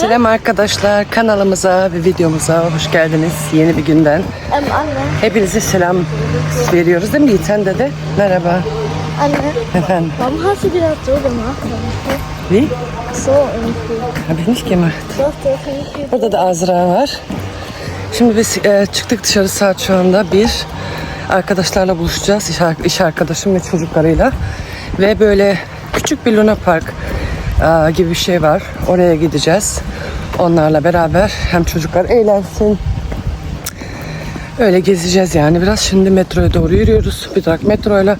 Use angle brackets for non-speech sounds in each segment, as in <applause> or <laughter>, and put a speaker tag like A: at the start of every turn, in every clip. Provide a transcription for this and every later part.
A: Selam arkadaşlar kanalımıza ve videomuza hoş geldiniz yeni bir günden.
B: Anne,
A: Hepinize selam veriyoruz değil mi Yiğiten dede? Merhaba.
B: Anne,
A: Efendim.
B: warum hast du dir das so gemacht?
A: Wie?
B: So irgendwie.
A: Habe ich nicht gemacht.
B: Doch,
A: Burada da Azra var. Şimdi biz e, çıktık dışarı saat şu anda bir. Arkadaşlarla buluşacağız. İş, ar- iş arkadaşım ve çocuklarıyla. Ve böyle küçük bir Luna Park gibi bir şey var. Oraya gideceğiz. Onlarla beraber hem çocuklar eğlensin. Öyle gezeceğiz yani biraz. Şimdi metroya doğru yürüyoruz. Bir durak metroyla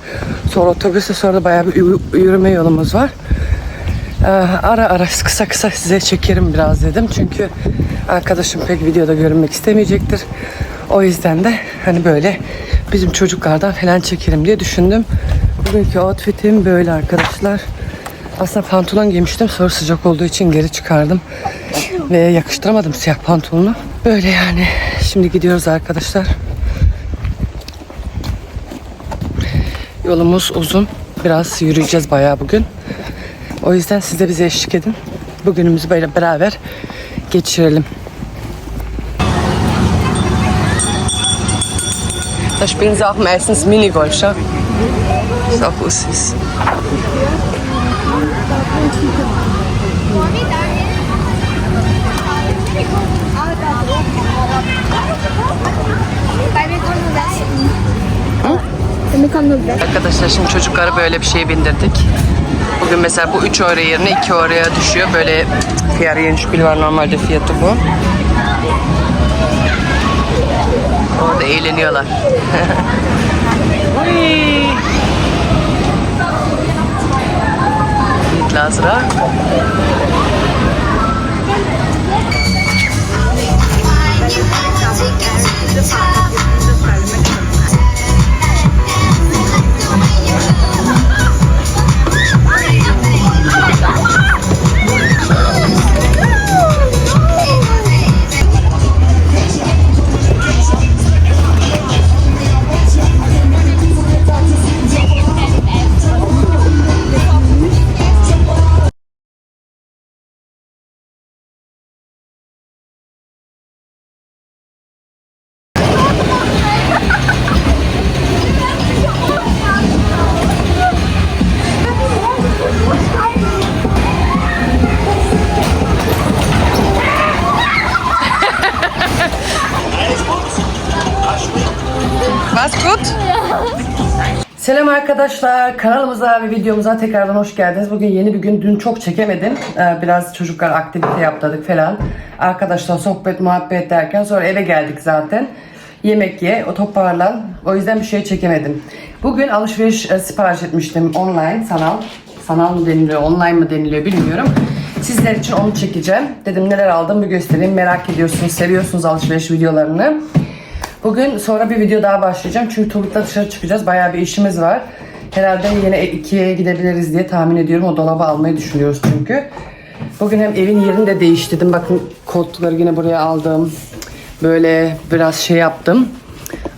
A: sonra otobüse sonra da bayağı bir yürü- yürüme yolumuz var. Ee, ara ara kısa kısa size çekerim biraz dedim. Çünkü arkadaşım pek videoda görünmek istemeyecektir. O yüzden de hani böyle bizim çocuklardan falan çekerim diye düşündüm. Bugünkü outfitim böyle arkadaşlar. Aslında pantolon giymiştim. Sonra sıcak olduğu için geri çıkardım. Ve yakıştıramadım siyah pantolonu. Böyle yani. Şimdi gidiyoruz arkadaşlar. Yolumuz uzun. Biraz yürüyeceğiz bayağı bugün. O yüzden siz de bize eşlik edin. Bugünümüzü böyle beraber geçirelim. Da spielen sie auch meistens Minigolf, schau. Ist auch süß. Arkadaşlar şimdi çocukları böyle bir şeye bindirdik. Bugün mesela bu 3 euro yerine 2 euroya düşüyor. Böyle fiyarı yeni şükül var normalde fiyatı bu. Orada eğleniyorlar. <laughs> Yiğit Was gut? Selam arkadaşlar. Kanalımıza ve videomuza tekrardan hoş geldiniz. Bugün yeni bir gün. Dün çok çekemedim. Ee, Biraz çocuklar aktivite yaptırdık falan. Arkadaşlar sohbet muhabbet derken sonra eve geldik zaten. Yemek ye, o toparlan. O yüzden bir şey çekemedim. Bugün alışveriş e, sipariş etmiştim online, sanal. Sanal mı deniliyor, online mı deniliyor bilmiyorum. Sizler için onu çekeceğim. Dedim neler aldım bir göstereyim. Merak ediyorsunuz, seviyorsunuz alışveriş videolarını. Bugün sonra bir video daha başlayacağım. Çünkü Turgut'la dışarı çıkacağız. Bayağı bir işimiz var. Herhalde yine ikiye gidebiliriz diye tahmin ediyorum. O dolabı almayı düşünüyoruz çünkü. Bugün hem evin yerini de değiştirdim. Bakın koltukları yine buraya aldım. Böyle biraz şey yaptım.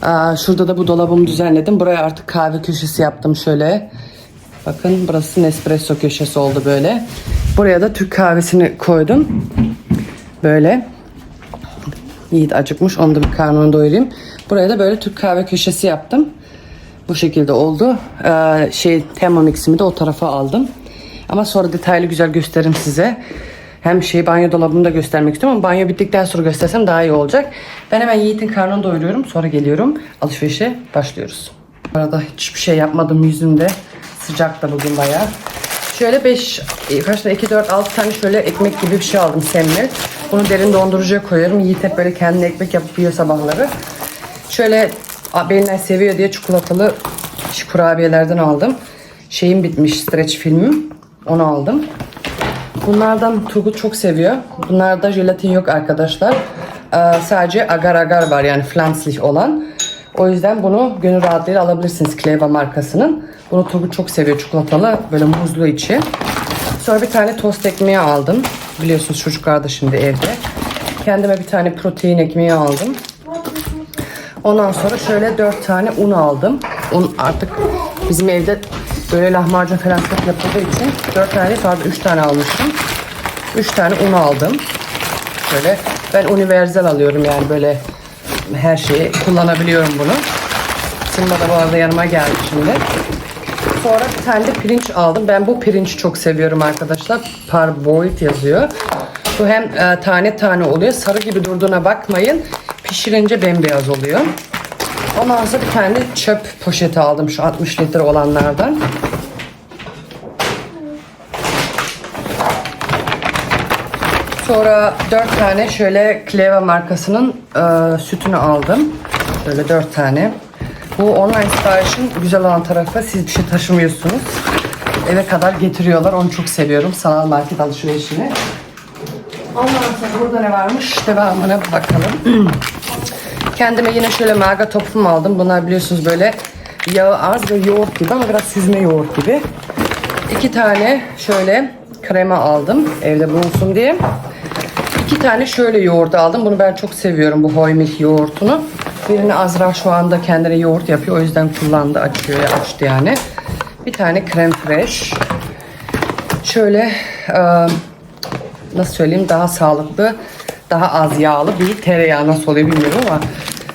A: Aa, şurada da bu dolabımı düzenledim. Buraya artık kahve köşesi yaptım şöyle. Bakın burası Nespresso köşesi oldu böyle. Buraya da Türk kahvesini koydum. Böyle. Yiğit acıkmış. Onu da bir karnını doyurayım. Buraya da böyle Türk kahve köşesi yaptım. Bu şekilde oldu. Ee, şey Thermomix'imi de o tarafa aldım. Ama sonra detaylı güzel gösteririm size. Hem şey banyo dolabını da göstermek istiyorum ama banyo bittikten sonra göstersem daha iyi olacak. Ben hemen Yiğit'in karnını doyuruyorum. Sonra geliyorum. Alışverişe başlıyoruz. Bu arada hiçbir şey yapmadım yüzümde. Sıcak da bugün bayağı. Şöyle 5, kaç tane 2, 4, 6 tane şöyle ekmek gibi bir şey aldım semli. Bunu derin dondurucuya koyuyorum. Yiğit hep böyle kendine ekmek yapıp yiyor sabahları. Şöyle a, benimle seviyor diye çikolatalı kurabiyelerden aldım. Şeyim bitmiş streç filmim. Onu aldım. Bunlardan Turgut çok seviyor. Bunlarda jelatin yok arkadaşlar. Ee, sadece agar agar var yani flanslich olan. O yüzden bunu gönül rahatlığıyla alabilirsiniz Kleva markasının. Bunu Turgut çok seviyor çikolatalı böyle muzlu içi. Sonra bir tane tost ekmeği aldım. Biliyorsunuz çocuklar da şimdi evde. Kendime bir tane protein ekmeği aldım. Ondan sonra şöyle 4 tane un aldım. Un artık bizim evde böyle lahmacun falan çok yapıldığı için 4 tane pardon 3 tane almıştım. 3 tane un aldım. şöyle. Ben universal alıyorum yani böyle her şeyi kullanabiliyorum bunu. Simba da bu arada yanıma geldi şimdi. Sonra bir tane de pirinç aldım. Ben bu pirinci çok seviyorum arkadaşlar. Parboiled yazıyor. Bu hem e, tane tane oluyor. Sarı gibi durduğuna bakmayın. Pişirince bembeyaz oluyor. Ondan sonra bir tane çöp poşeti aldım. Şu 60 litre olanlardan. Sonra 4 tane şöyle Cleva markasının e, sütünü aldım. Böyle 4 tane. Bu online siparişin güzel olan tarafı siz bir şey taşımıyorsunuz. Eve kadar getiriyorlar. Onu çok seviyorum. Sanal market alışverişini. Ondan sonra burada ne varmış? Devamına bakalım. <clears throat> Kendime yine şöyle maga topum aldım. Bunlar biliyorsunuz böyle yağı az ve yoğurt gibi ama biraz süzme yoğurt gibi. İki tane şöyle krema aldım evde bulunsun diye. İki tane şöyle yoğurt aldım. Bunu ben çok seviyorum bu Hoy Milk yoğurtunu. Birini Azra şu anda kendine yoğurt yapıyor. O yüzden kullandı, açıyor açtı yani. Bir tane krem fresh. Şöyle e, nasıl söyleyeyim daha sağlıklı, daha az yağlı bir tereyağı nasıl oluyor bilmiyorum ama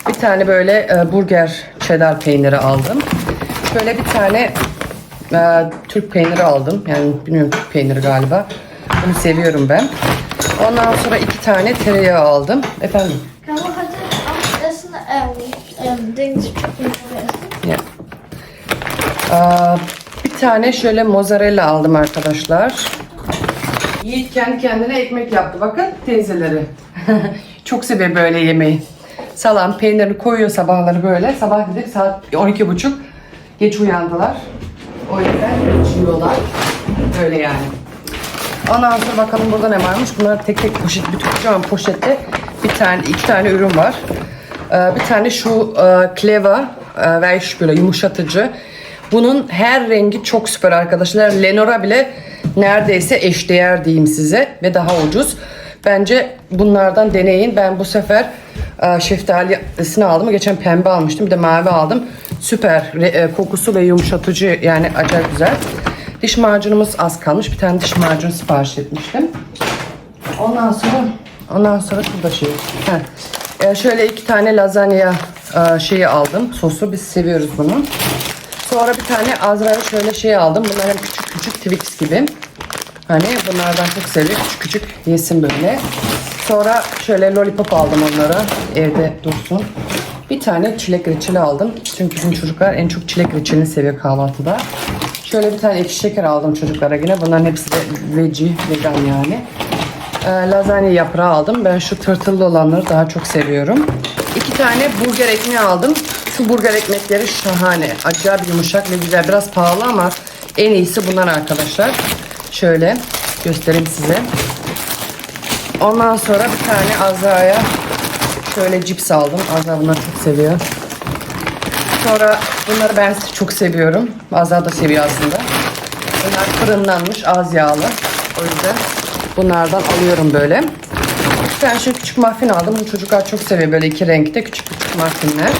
A: bir tane böyle e, burger cheddar peyniri aldım. Şöyle bir tane e, Türk peyniri aldım. Yani bilmiyorum Türk peyniri galiba. Bunu seviyorum ben. Ondan sonra iki tane tereyağı aldım. Efendim? Ya. Aa, bir tane şöyle mozzarella aldım arkadaşlar. Yiğit kendi kendine ekmek yaptı. Bakın teyzeleri. <laughs> Çok seviyor böyle yemeği. Salam peynirini koyuyor sabahları böyle. Sabah dedik saat 12.30. Geç uyandılar. O yüzden içiyorlar. Öyle yani. Ondan sonra bakalım burada ne varmış. Bunlar tek tek poşet, bütün kocaman poşette bir tane, iki tane ürün var. Ee, bir tane şu e, Cleva e, Weiss böyle yumuşatıcı. Bunun her rengi çok süper arkadaşlar. Lenora bile neredeyse eşdeğer diyeyim size ve daha ucuz. Bence bunlardan deneyin. Ben bu sefer e, şeftalisini aldım. Geçen pembe almıştım. Bir de mavi aldım. Süper. Kokusu ve yumuşatıcı yani acayip güzel. Diş macunumuz az kalmış. Bir tane diş macunu sipariş etmiştim. Ondan sonra ondan sonra şurada şey. Heh. Şöyle iki tane lazanya e, şeyi aldım. Sosu biz seviyoruz bunu. Sonra bir tane Azra'ya şöyle şey aldım. Bunlar hem küçük küçük Twix gibi. Hani bunlardan çok seviyor. Küçük küçük yesin böyle. Sonra şöyle lollipop aldım onlara. Evde dursun. Bir tane çilek reçeli aldım. Çünkü bizim çocuklar en çok çilek reçelini seviyor kahvaltıda. Şöyle bir tane ekşi şeker aldım çocuklara yine. Bunların hepsi de veggie, vegan yani. Ee, lazanya yaprağı aldım. Ben şu tırtıllı olanları daha çok seviyorum. İki tane burger ekmeği aldım. Şu burger ekmekleri şahane. Acayip yumuşak ve güzel. Biraz pahalı ama en iyisi bunlar arkadaşlar. Şöyle göstereyim size. Ondan sonra bir tane Azra'ya şöyle cips aldım. Azra bunları çok seviyor. Sonra bunları ben çok seviyorum. Azra da seviyor aslında. Bunlar fırınlanmış az yağlı. O yüzden bunlardan alıyorum böyle. Tane şu küçük muffin aldım. Bu çocuklar çok seviyor böyle iki renkte küçük küçük muffinler.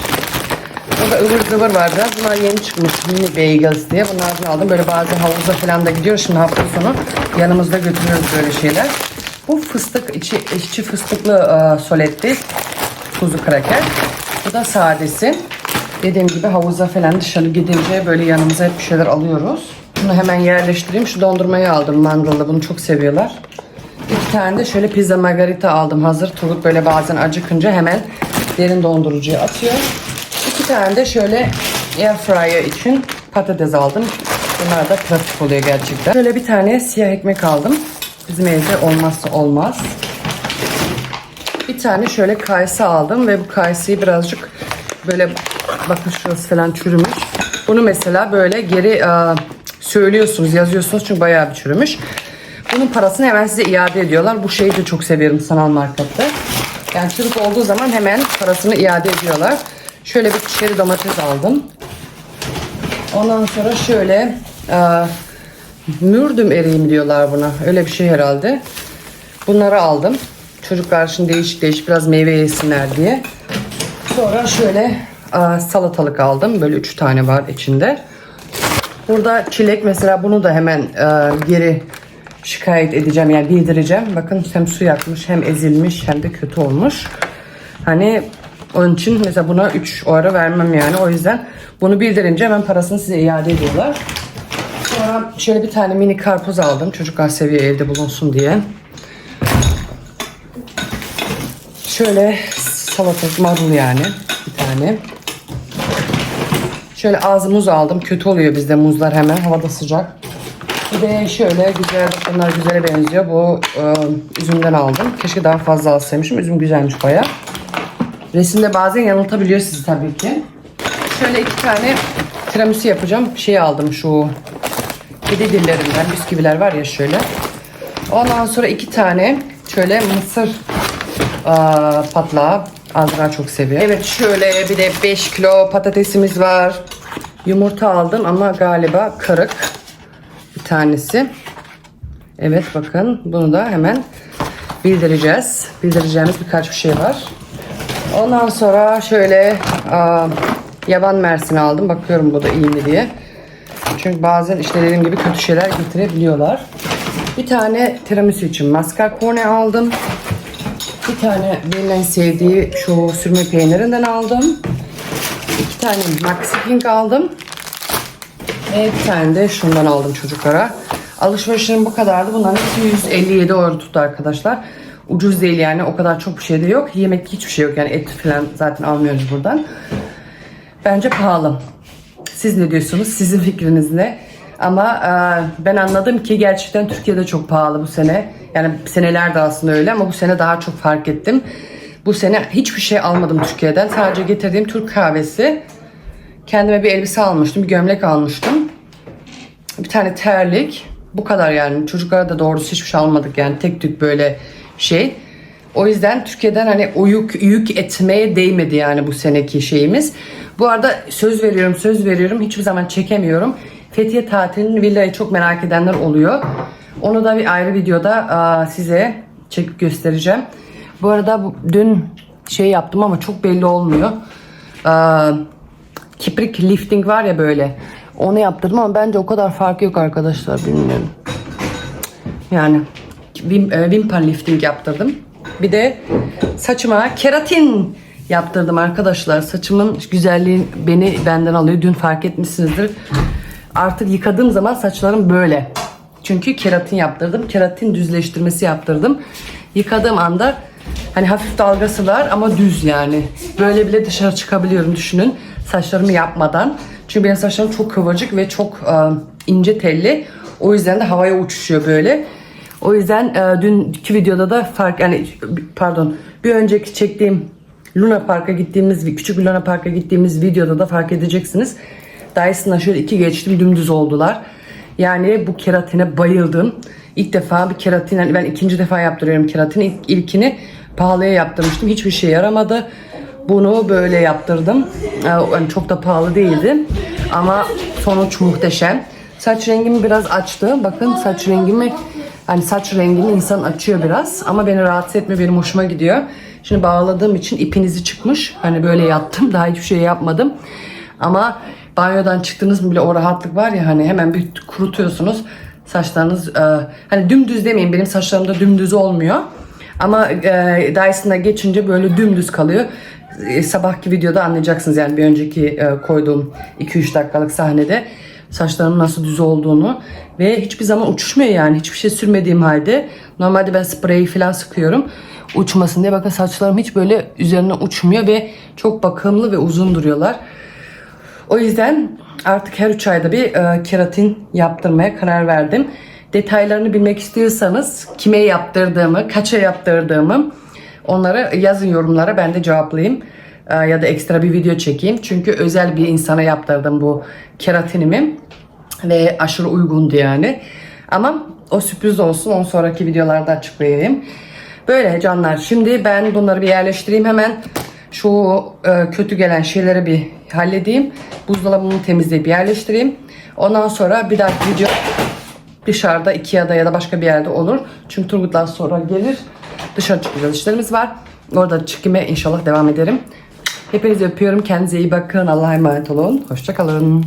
A: Burada ıvır zıvır var biraz. Bunlar yeni çıkmış mini bagels diye. Bunlardan aldım. Böyle bazen havuza falan da gidiyoruz. Şimdi hafta sonu yanımızda götürüyoruz böyle şeyler. Bu fıstık, içi, içi fıstıklı e, soletti. Tuzlu kraker. Bu da sadesi. Dediğim gibi havuza falan dışarı gidince böyle yanımıza hep bir şeyler alıyoruz. Bunu hemen yerleştireyim. Şu dondurmayı aldım mandallı. Bunu çok seviyorlar. İki tane de şöyle pizza margarita aldım hazır. Turgut böyle bazen acıkınca hemen derin dondurucuya atıyor. İki tane de şöyle air fryer için patates aldım. Bunlar da pratik oluyor gerçekten. Şöyle bir tane siyah ekmek aldım. Bizim evde olmazsa olmaz. Bir tane şöyle kayısı aldım ve bu kayısıyı birazcık böyle bakın şurası falan çürümüş. Bunu mesela böyle geri e, söylüyorsunuz, yazıyorsunuz çünkü bayağı bir çürümüş. Bunun parasını hemen size iade ediyorlar. Bu şeyi de çok seviyorum sanal markette. Yani çürük olduğu zaman hemen parasını iade ediyorlar. Şöyle bir çeri domates aldım. Ondan sonra şöyle e, mürdüm eriği mi diyorlar buna. Öyle bir şey herhalde. Bunları aldım. Çocuklar şimdi değişik değişik biraz meyve yesinler diye. Sonra şöyle e, salatalık aldım. Böyle üç tane var içinde. Burada çilek mesela bunu da hemen e, geri şikayet edeceğim yani bildireceğim. Bakın hem su yakmış hem ezilmiş hem de kötü olmuş. Hani onun için mesela buna 3 o ara vermem yani. O yüzden bunu bildirince hemen parasını size iade ediyorlar. Sonra şöyle bir tane mini karpuz aldım. Çocuklar seviyor evde bulunsun diye. Şöyle salatalık marul yani bir tane. Şöyle az muz aldım. Kötü oluyor bizde muzlar hemen. Havada sıcak. Bir de şöyle güzel, bunlar güzele benziyor. Bu e, üzümden aldım. Keşke daha fazla alsaymışım. Üzüm güzelmiş baya. Resimde bazen yanıltabiliyor sizi tabii ki. Şöyle iki tane tiramisu yapacağım. Şey aldım şu kedi dillerinden bisküviler var ya şöyle. Ondan sonra iki tane şöyle mısır aa, patlağı. Azra çok seviyor. Evet şöyle bir de 5 kilo patatesimiz var. Yumurta aldım ama galiba kırık tanesi. Evet bakın bunu da hemen bildireceğiz. Bildireceğimiz birkaç bir şey var. Ondan sonra şöyle aa, yaban mersini aldım. Bakıyorum bu da iyi mi diye. Çünkü bazen işte dediğim gibi kötü şeyler getirebiliyorlar. Bir tane tiramisu için mascarpone aldım. Bir tane benim en sevdiği şu sürme peynirinden aldım. İki tane Maxi Pink aldım. Ve bir tane de şundan aldım çocuklara. Alışverişlerim bu kadardı. Bunların hepsi 157 euro tuttu arkadaşlar. Ucuz değil yani o kadar çok bir şey de yok. Yemek hiçbir şey yok yani et falan zaten almıyoruz buradan. Bence pahalı. Siz ne diyorsunuz? Sizin fikriniz ne? Ama e, ben anladım ki gerçekten Türkiye'de çok pahalı bu sene. Yani senelerde aslında öyle ama bu sene daha çok fark ettim. Bu sene hiçbir şey almadım Türkiye'den. Sadece getirdiğim Türk kahvesi. Kendime bir elbise almıştım, bir gömlek almıştım. Bir tane terlik. Bu kadar yani. Çocuklara da doğrusu hiçbir şey almadık yani. Tek tük böyle şey. O yüzden Türkiye'den hani o yük, yük etmeye değmedi yani bu seneki şeyimiz. Bu arada söz veriyorum, söz veriyorum. Hiçbir zaman çekemiyorum. Fethiye tatilinin villayı çok merak edenler oluyor. Onu da bir ayrı videoda aa, size çekip göstereceğim. Bu arada bu, dün şey yaptım ama çok belli olmuyor. Aa, kiprik lifting var ya böyle. Onu yaptırdım ama bence o kadar fark yok arkadaşlar bilmiyorum. Yani e, Wimper lifting yaptırdım. Bir de saçıma keratin yaptırdım arkadaşlar. Saçımın güzelliği beni benden alıyor. Dün fark etmişsinizdir. Artık yıkadığım zaman saçlarım böyle. Çünkü keratin yaptırdım. Keratin düzleştirmesi yaptırdım. Yıkadığım anda hani hafif dalgasılar ama düz yani. Böyle bile dışarı çıkabiliyorum düşünün. Saçlarımı yapmadan. Çünkü benim saçlarım çok kıvırcık ve çok e, ince telli. O yüzden de havaya uçuşuyor böyle. O yüzden e, dünkü videoda da fark yani pardon bir önceki çektiğim Luna Park'a gittiğimiz küçük bir Luna Park'a gittiğimiz videoda da fark edeceksiniz. Dyson'la şöyle iki geçtim dümdüz oldular. Yani bu keratine bayıldım. İlk defa bir keratin yani ben ikinci defa yaptırıyorum keratin. İlk, ilkini pahalıya yaptırmıştım. Hiçbir şey yaramadı. Bunu böyle yaptırdım. Ee, Yani çok da pahalı değildi. Ama sonuç muhteşem. Saç rengimi biraz açtı. Bakın saç rengimi hani saç rengini insan açıyor biraz. Ama beni rahatsız etmiyor. Benim hoşuma gidiyor. Şimdi bağladığım için ipinizi çıkmış. Hani böyle yattım. Daha hiçbir şey yapmadım. Ama banyodan çıktınız mı bile o rahatlık var ya hani hemen bir kurutuyorsunuz. Saçlarınız e, hani dümdüz demeyin benim saçlarımda dümdüz olmuyor. Ama e, Dyson'a geçince böyle dümdüz kalıyor. E, sabahki videoda anlayacaksınız yani bir önceki e, koyduğum 2-3 dakikalık sahnede saçlarımın nasıl düz olduğunu ve hiçbir zaman uçuşmuyor yani hiçbir şey sürmediğim halde normalde ben spreyi falan sıkıyorum uçmasın diye bakın saçlarım hiç böyle üzerine uçmuyor ve çok bakımlı ve uzun duruyorlar. O yüzden artık her 3 ayda bir e, keratin yaptırmaya karar verdim. Detaylarını bilmek istiyorsanız kime yaptırdığımı, kaça yaptırdığımı onları yazın yorumlara ben de cevaplayayım. E, ya da ekstra bir video çekeyim. Çünkü özel bir insana yaptırdım bu keratinimi. Ve aşırı uygundu yani. Ama o sürpriz olsun. On sonraki videolarda açıklayayım. Böyle canlar. Şimdi ben bunları bir yerleştireyim hemen. Şu e, kötü gelen şeyleri bir halledeyim. Buzdolabını temizleyip yerleştireyim. Ondan sonra bir dahaki video dışarıda Ikea'da ya da başka bir yerde olur. Çünkü Turgut'tan sonra gelir. Dışarı çıkacağız işlerimiz var. Orada çıkıma inşallah devam ederim. Hepinizi öpüyorum. Kendinize iyi bakın. Allah'a emanet olun. Hoşçakalın.